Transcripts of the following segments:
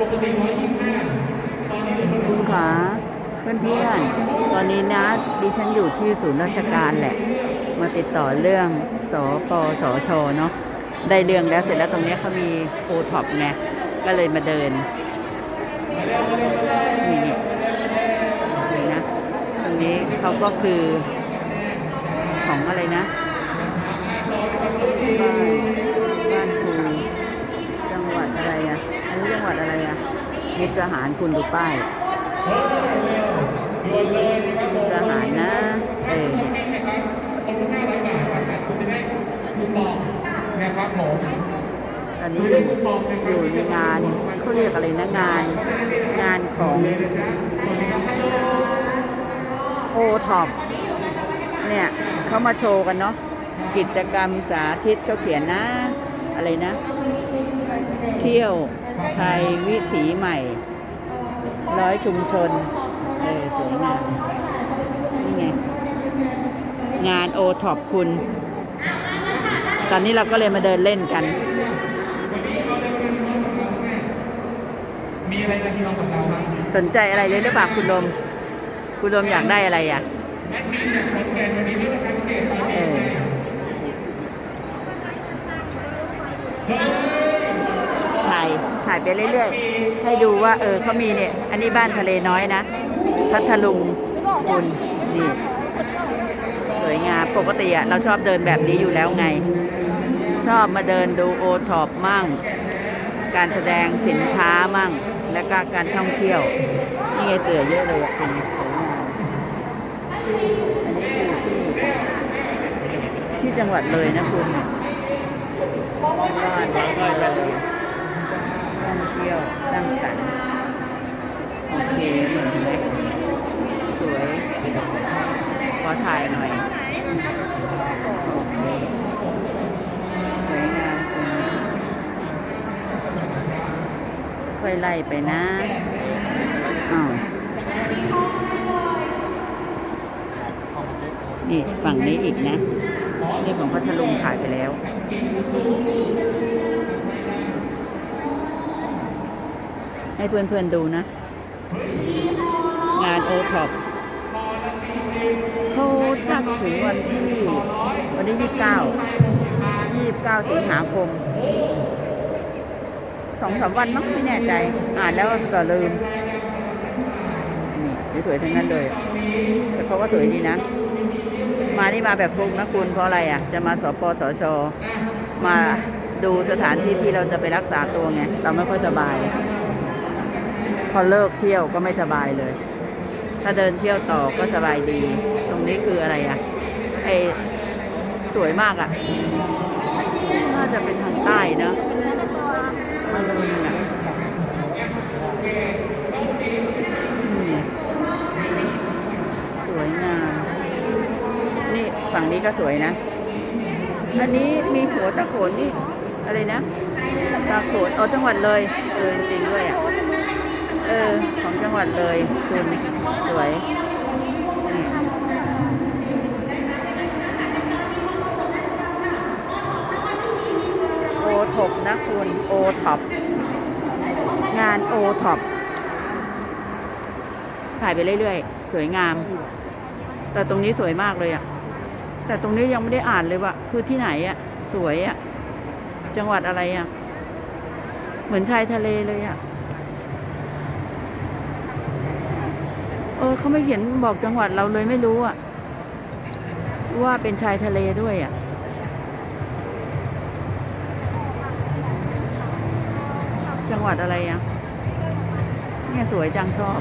ปกติร้อยยี่ห้าตอนนี้เหลือเท่าไหร่คุณขาเพื่อนๆตอนนี้นะดิฉันอยู่ที่ศูนย์ราชการแหละ มาติดต่อเรื่องสปสชเนาะได้เรื่องแล้วเสร็จแล้วตรงนี้เขามีโอท็อปไงก็เลยมาเดินนี่นี่นี่นะตรงนี้เขาก็คือของอะไรนะบ้านบ้านครูจังหวัดอะไรอะ นี้จังหวัดอะไรอะมุกดาหารคุณดูป้ายด่วนเลยนะครับผมมุกดาหารนะเออนะครับผมตอนนี้อยู่ในงานเขาเรียกอะไรนะงาน งานของโอท็อปเนี่ยเขามาโชว์กันเนาะกิจกรรมสาธิตเขาเขียนนะ อะไรนะ เที่ยวไทยวิถีใหม่ ร้อยชุมชน เออสวยงามนี่ไง งานโอท็อปคุณ ตอนนี้เราก็เลยมาเดินเล่นกัน มีอะไรจะที่เราสำคัญบ้างสนใจอะไรเลยหรือเปล่าคุณลม คุณลมอยากได้อะไรอะแอดมินจากขอนแก่นวันนี้ด้วยนะครับพิเศษตอนเอนี้อ ถ่ายไปเรื่อยๆ ให้ดูว่าเออเขามีเนี่ย อันนี้บ้านทะเลน้อยนะ พัทลุงคุณนี่ สวยงาม ปกติอะเราชอบเดินแบบนี้อยู่แล้วไง ชอบมาเดินดูโอท็อปมั่ง การแสดงสินค้ามั่ง และก็การท่องเที่ยว นี่ไงเสือเยอะเลยอะคุณอันนี้คือที่ที่จังหวัดเลยนะคุณบ้านเราเลย องเที่ยวสร้างสรรค์โอเคเห็นไหมสวยขอถ่ายหน่อยโอเคสวยงามคุณค่อยไล่ไปนะอ้าวนี่ฝั่งนี้อีกนะนี่ของพัทลุงถ่ายไปแล้ว ให้เพื่อนๆดูนะ งานโอท็อปเขาจัดถึงวันที่ วันที่ยี่สิบเก้ายี่สิบเก้าสิงหาคมสองสามวันมั้งไม่แน่ใจ อ่านแล้วก็ลืมนี่สวยทั้งนั้นเลย แต่เขาก็สวยดีนะ มานี่มาแบบฟลุกนะคุณเพราะอะไรอะ จะมาสปสช มาดูสถานที่ที่เราจะไปรักษาตัวไง เราไม่ค่อยสบาย พอเลิกเที่ยวก็ไม่สบายเลย ถ้าเดินเที่ยวต่อก็สบายดี ตรงนี้คืออะไรอะไอสวยมากอะน่าจะเป็นทางใต้เนอะมันอะสวยงาม นี่ฝั่งนี้ก็สวยนะ อันนี้มีหัวตะโขนนี่อะไรนะตะโขนเอาจังหวัดเลยเออจริงด้วยอะ เออ ของจังหวัดเลยคุณสวยโอท็อปนะคุณโอท็อปงานโอท็อปถ่ายไปเรื่อยๆ สวยงาม แต่ตรงนี้สวยมากเลยอะแต่ตรงนี้ยังไม่ได้อ่านเลยว่าคือที่ไหนอะสวยอะจังหวัดอะไรอะเหมือนชายทะเลเลยอะเออเขาไม่เขียนบอกจังหวัดเราเลยไม่รู้อะว่าเป็นชายทะเลด้วยอะจังหวัดอะไรอะเนี่ยสวยจังชอบ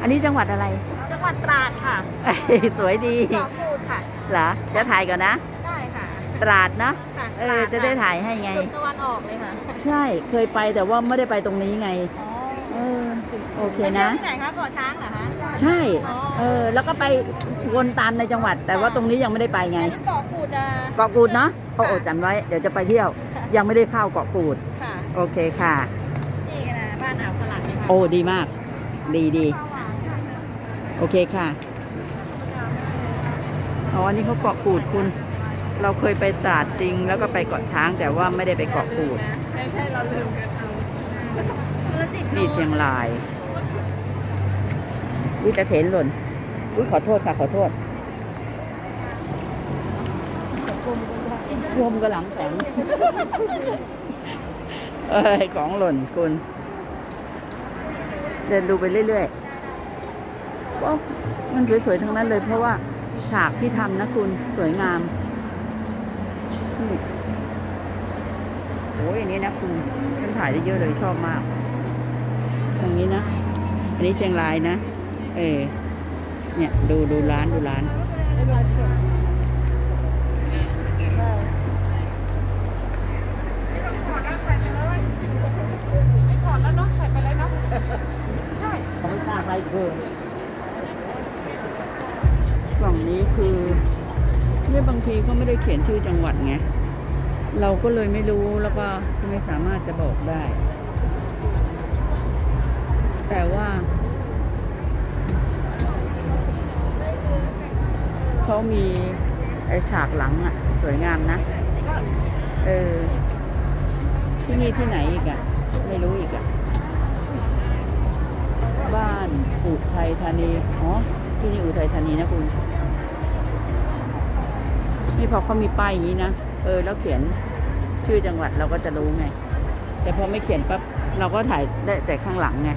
อันนี้จังหวัดอะไร จังหวัดตราดค่ะสวยดีเกาะกูดค่ะ เหรอจะถ่ายก่อนนะ ได้ค่ะตราดนะค่ะเออจะได้ถ่ายให้ไง จุดตะวันออกเลยค่ะ ใช่เคยไปแต่ว่าไม่ได้ไปตรงนี้ไง อ๋อ เออ โอเคนะ ที่ไหนคะเกาะช้างเหรอคะใช่อ๋อเออ แล้วก็ไปวนตามในจังหวัด แต่ว่าตรงนี้ยังไม่ได้ไปไง ที่เกาะกูดอะเกาะกูดเนาะโอ้โอ้จำไว้ เดี๋ยวจะไปเที่ยว ยังไม่ได้เข้าเกาะกูด ค่ะโอเคค่ะ นี่กันนะบ้านอ่าวสลัดเลยค่ะโอ้ดีมาก ดีดีโอเคค่ะ อ๋ออันนี้เขาเกาะกูดคุณ เราเคยไปตราดจริง แล้วก็ไปเกาะช้างแต่ว่าไม่ได้ไปเกาะกูด ไม่ใช่เราลืมกันเอาค นี่เชียงรายวิตะเถนหล่นอุ้ยขอโทษค่ะ ขอโทษรวมกับหลังแข็งเอ้ยของหล่นคุณ เดินดูไปเรื่อยๆก็มันสวยๆทั้งนั้นเลยเพราะว่าฉากที่ทำนะคุณสวยงามโอ้ยอันนี้นะคุณฉันถ่ายได้เยอะเลยชอบมาก ตรงนี้นะ อันนี้เชียงรายนะ เออ เนี่ยดูดูร้านดูร้านไม่ถอดแล้วใส่ไปเลยเนาะเขาไม่กล้าใส่เกินฝั่งนี้คือเนี่ยบางทีเขาไม่ได้เขียนชื่อจังหวัดไง เราก็เลยไม่รู้แล้วก็ไม่สามารถจะบอกได้ แต่ว่า เขามีไอฉากหลังอะ สวยงามนะ เออ ที่นี่ที่ไหนอีกอะ ไม่รู้อีกอะ บ้านอุทัยธานี อ๋อ ที่นี่อุทัยธานีนะคุณ นี่พอเขามีป้ายอย่างนี้นะ เออ แล้วเขียนชื่อจังหวัดเราก็จะรู้ไง แต่พอไม่เขียนปั๊บเราก็ถ่ายได้แต่ข้างหลังไง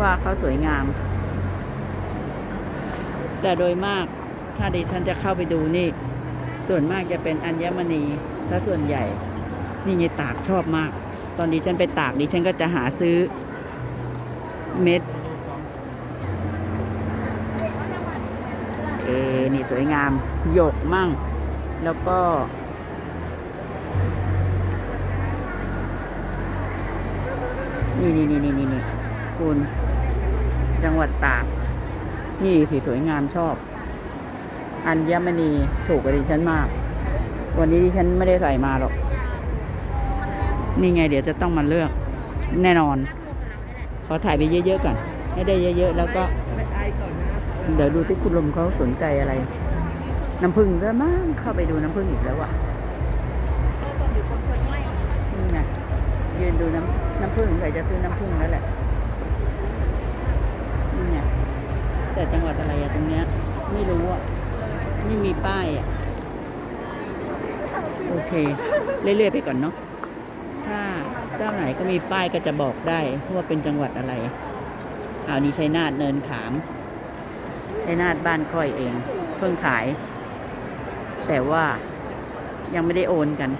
ว่าเขาสวยงาม แต่โดยมากถ้าดิฉันจะเข้าไปดูนี่ ส่วนมากจะเป็นอัญมณีซะส่วนใหญ่ นี่ไงตากชอบมาก ตอนดิฉันไปตากดิฉันก็จะหาซื้อเม็ดเออนี่สวยงามหยกมั่ง แล้วก็นี่นี่นี่นี่นี่นี่ คุณ จังหวัดตาก นี่สีสวยงามชอบ อัญมณีถูกกับดิฉันมาก วันนี้ดิฉันไม่ได้ใส่มาหรอก นี่ไงเดี๋ยวจะต้องมาเลือก แน่นอน ขอถ่ายไปเยอะๆก่อน ให้ได้เยอะๆ แล้วก็ เดี๋ยวดูที่คุณลมเขาสนใจอะไร น้ำผึ้งด้วยมั้งเข้าไปดูน้ำผึ้งอีกแล้วอะนี่ไงยืนดูน้ำน้ำผึ้งใครจะซื้อน้ำผึ้งแล้วแหละนี่ไง แต่จังหวัดอะไรอะตรงเนี้ยไม่รู้อะไม่มีป้ายอะโอเค เรื่อยๆไปก่อนเนาะถ้าเจ้าไหนก็มีป้ายก็จะบอกได้ว่าเป็นจังหวัดอะไรอ่าวนี้ชัยนาทเนินขามชัยนาทบ้านค่อยเอง เพิ่งขาย แต่ว่ายังไม่ได้โอนกัน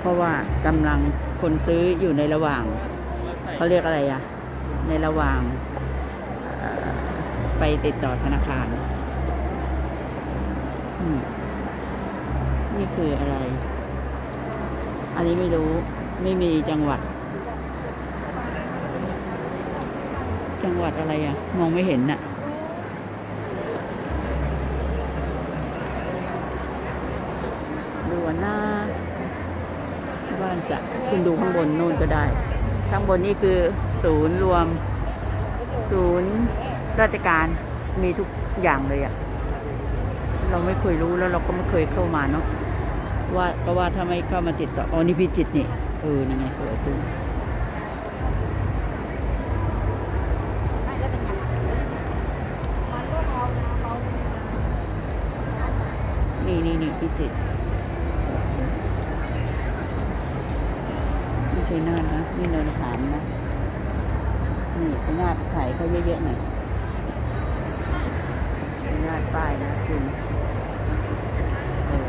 เพราะว่ากำลังคนซื้ออยู่ในระหว่างเขาเรียกอะไรอะในระหว่าง ไปติดต่อธนาคาร นี่คืออะไร อันนี้ไม่รู้ ไม่มีจังหวัด จังหวัดอะไรอะมองไม่เห็นน่ะ ดูหน้า บ้านสะคุณดูข้างบนนู่นก็ได้ ข้างบนนี่คือศูนย์รวมศูนย์ ราชการมีทุกอย่างเลยอะเราไม่เคยรู้แล้วเราก็ไม่เคยเข้ามาเนาะว่าก็ว่าถ้าไม่เข้ามาติดต่ออ๋อนี่พิจิตนี่เออนี่ไงสวยคุณนี่นี่นี่พิจิตไม่ใช่นาทนะนี่เนินขามนะนี่ชยนาทถ่ายเขาเยอะๆหน่อย ป้ายนะคุณเออ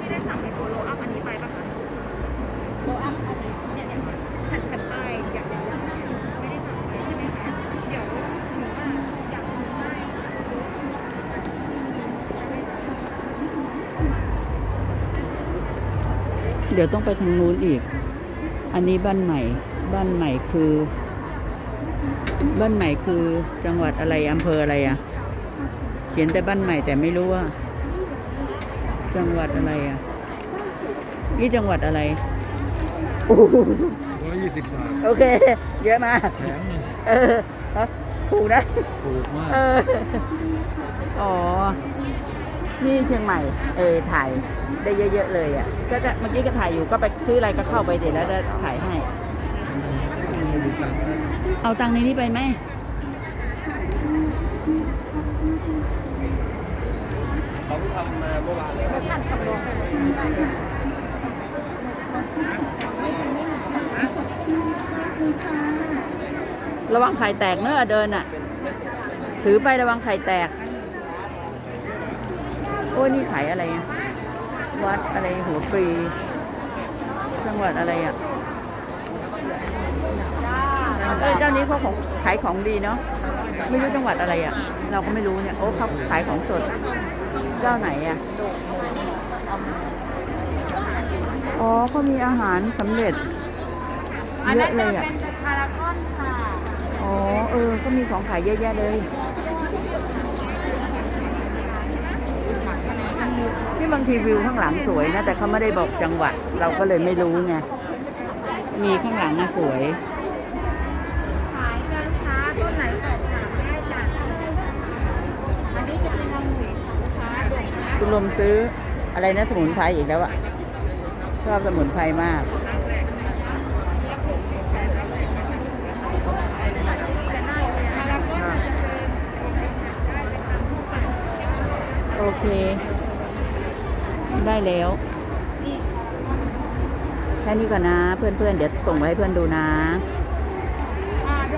ที่ได้สั่งในโกโลอัพอันนี้ไปปะคะโลอัพอันนี้เนี่ยเนี่ยแผ่นแผ่นป้ายอยางเดียวไม่ได้สั่งไปใช่ไหมคะเดี๋ยวหนูว่าอยากดูให้เดี๋ยวต้องไปทางนู้นอีก อันนี้บ้านใหม่ บ้านใหม่คือ บ้านใหม่คือจังหวัดอะไรอำเภออะไรอะเขียนแต่บ้านใหม่แต่ไม่รู้ว่า จังหวัดอะไรอะนี่จังหวัดอะไรโอ้โหหัวหยี่สิบบาทโอเค เยอะมากแถมหนึ่งเออเอาถูกนะ ถูกมาก เออ อ๋อ นี่เชียงใหม่ เออถ่ายได้เยอะๆเลยอะ ก็จะเมื่อกี้ก็ถ่ายอยู่ก็ไปซื้ออะไรก็เข้าไปเดี๋ยวแล้วจะถ่ายให้ดูตังค์นะเอาตังค์ในนี้ไปไหมเขาเพิ่งทำมาเมื่อวานเลยผ่านขับรถระวังไข่แตกเนอะเดินอะ ถือไประวังไข่แตก โอ้ยนี่ขายอะไรอะวัดอะไรหัวปรี จังหวัดอะไรอะเออเจ้านี้เขาของขายของดีเนาะไม่รู้จังหวัดอะไรอะ เราก็ไม่รู้เนี่ยโอ้เขาขายของสด เจ้าไหนอะอ๋อเขามีอาหารสำเร็จอันเยนั้อะนเลจะยอะเป็นพารากอนค่ะอ๋อเออก็มีของขายเยอะแยะเลย นี่บางทีวิวข้างหลังสวยนะ แต่เขาไม่ได้บอกจังหวัด เราก็เลยไม่รู้ไง มีข้างหลังอะสวย ขายจ้าลูกค้าต้นไหนสอบถามได้จ้ะอันนี้จะเป็นองุ่นลูกค้าดกนะคุณลมซื้ออะไรนะสมุนไพรอีกแล้วอะชอบสมุนไพรมากพารากอนจะเป็น โอเค ได้แล้วแค่นี้ก่อนนะ เพื่อนๆเดี๋ยวส่งไปให้เพื่อนดูนะ